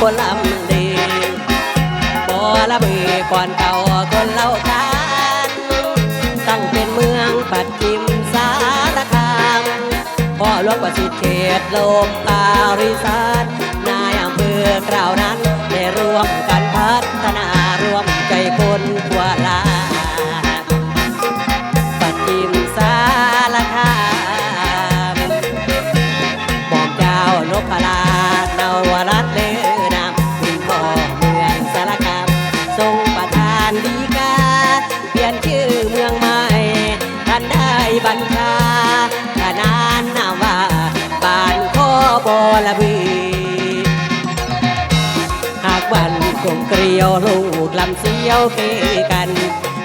คนลำดีบ่ละเบือก่อนเก่าคนเล่าขานตั้งเป็นเมืองปัดจิมสารคามพ่อหลวงประสิทธิ์เขตลมปาริสานนายอำเภอคราวนั้นได้ร่วมกัน ละบือหากวันกงเกลียวลูกลำเสียวเกกัน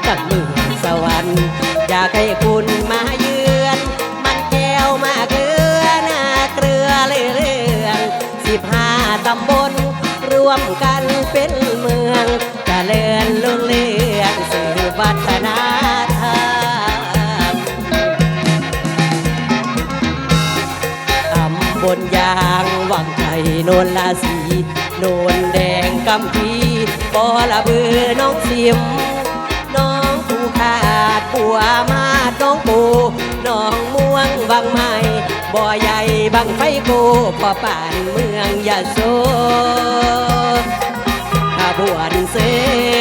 กับมือสวรรค์อยากให้คุณำบลยางวังไก่โนนลาสีโนนแดงกำพีบอละเบือน้องสิม น้องผูขาดปัวมาดน้องปูน้องม่วงวังไม้บ่อใหญ่บังไฟโกพอป่านเมืองยาโสขบวนเส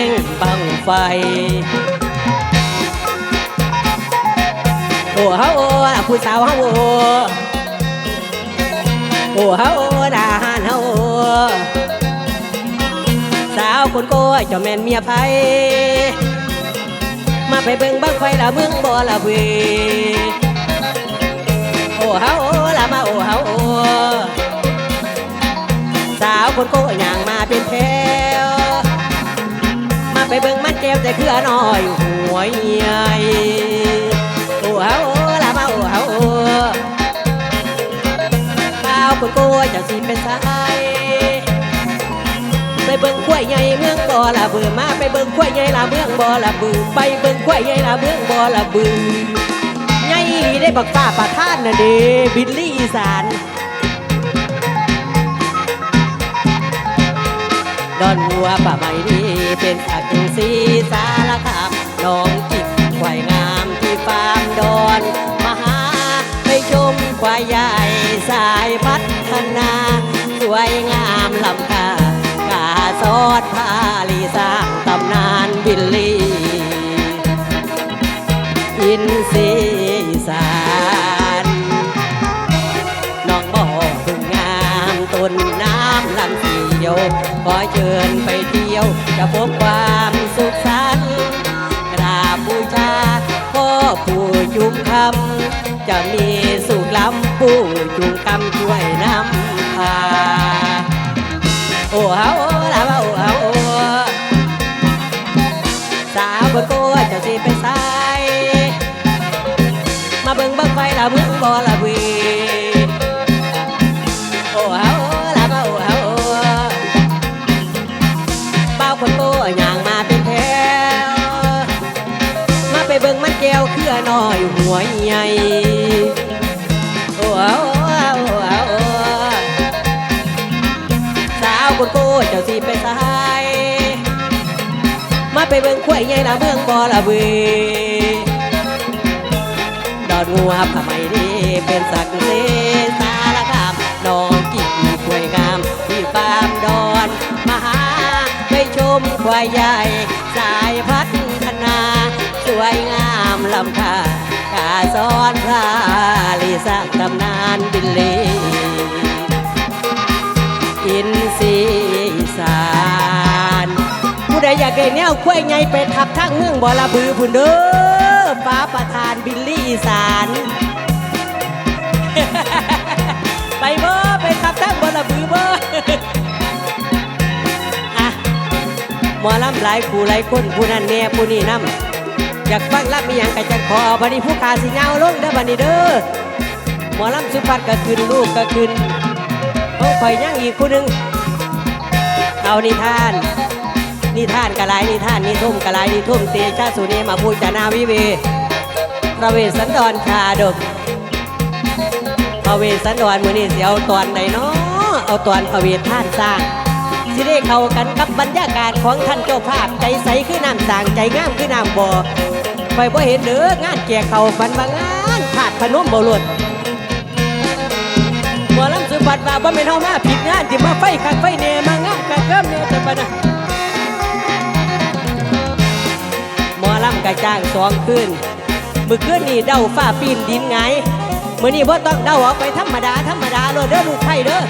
งบังไฟโอ้เฮาโอ้ผู้สาวเฮาโอ้โอ้ เฮาดาหานเฮาสาวคนโก้เจ้าแม่นเมียไผมาไปเบิ่งบังไฟละเมืองบ่ละเวโอ้เฮาละมาโอ้เฮาสาวคนโก้ยย่างมาเป็นแถวมาไปเบิ่งมันแก้วแต่เครือน้อยหัวใหญ่โอ้เฮา คนโก้จากสีเป็นสายไปเบิ่งกล้วยใหญ่เมืองบ่อละเบือมาไปเบิ่งกล้วยใหญ่ละเมืองบ่อละบือไปเบิ่งกล้วยใหญ่ละเมืองบ่อละบือใหญ่ได้บักฟ้าประท่านน่ะเด้บิลลี่อีสานดอนหัวป่าไม้นี่เป็นสักสีสารคามน้อง วยงามลำคากาซอดพาลีสร้างตำนานบิลลี่ อินซีสานน้องบ่อพึ่งงามต้นน้ำลำเสียว ขอเชิญไปเที่ยวจะพบความสุขสันต์กราบบูชาพ่อผู้จุมคำจะมีสุขล้ำผู้จุงกำช่วยนำ โอ้เฮาลาโอ้เฮาสาวบนโก้เจะสิไปใสมาเบิ่งเบิ่งไฟละเมืองบ่ละวีโอ้เฮาลาโอ้เฮาเป้าคนโก้ย่างมาเป็นแถวมาไปเบิ่งมันแก้วเครือน้อยหัวใหญ่โอ้โอ้ คนโก้เจ้าสิไปสายมาไปเบิ่งควายใหญ่ละเมืองบ่ละเวดอนงัวผ้าไหมนี่เป็นสักเสสารคามน้องกิ่งควายงามที่ฟาร์มดอนมาหาไปชมควายใหญ่สายพัฒนา สวยงามลำค่ากาซ้อนพระลีสร้างตำนานบิลลี อินซีอีสานผู้ใดอยากได้แนวคุ้ยไงไปทับทั้งเมืองบอระบือพุ่นเด้อฟ้าประธานบิลลี่อีสานไปเบ่ไปทับทั้งบอระบือเบ่อะหมอลำหลายผู้หลายคนผู้นั้นแน่ผู้นี้นำอยากฟังรับมีหยังก็จะขอบัดนี้ผู้ขาสิเงาลงเด้อบัดนี้เด้อหมอลำสุภัทรก็ขึ้นลูกก็ขึ้น โอ้ข่อยยังอีกผู้หนึงเอานิทาน นิทานกะหลายนิทานนิทุ่มกะหลายนิทุ่มเตชะสุเนมาพูจานาวิเวพระเวสสันดรชาดกพระเวสสันดรมือนี้สิเอาตอนใดเนาะเอาตอนพระเวทท่านสร้างสิได้เข้ากันกับบรรยากาศของท่านเจ้าภาพใจใสคือน้ำสางใจงามคือน้ำบ่อไปบ่เห็นเด้องานแก่เขาบันบางานขาดพนมบ่หลุด บัดว่าบ่แม่นเฮามาผิดงานที่มาไฟคักไฟแหน่มางานกะเกิมเนี่ยแต่ปะนะหมอลำกะจ้างสองคืนมื้อคืนนี่เดาฟ้าปีนดินไงมื้อนี้บ่ต้องเดาเอาไปธรรมดาธรรมดาโลดเด้อลูกไผ่เด้อ